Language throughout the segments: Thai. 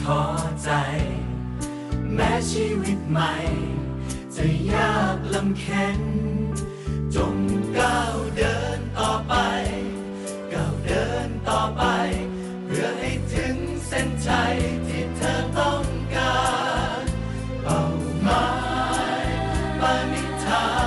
ท้อใจ แม้ชีวิตใหม่ จะยากลำเค็นจงก้าวเดินต่อไปก้าวเดินต่อไป เพื่อให้ถึงเส้นชัยที่เธอต้องการ เป้าหมายปณิธาน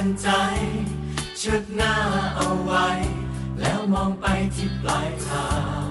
ันใจเชิดหน้าเอาไว้ แล้วมองไปที่ปลายทาง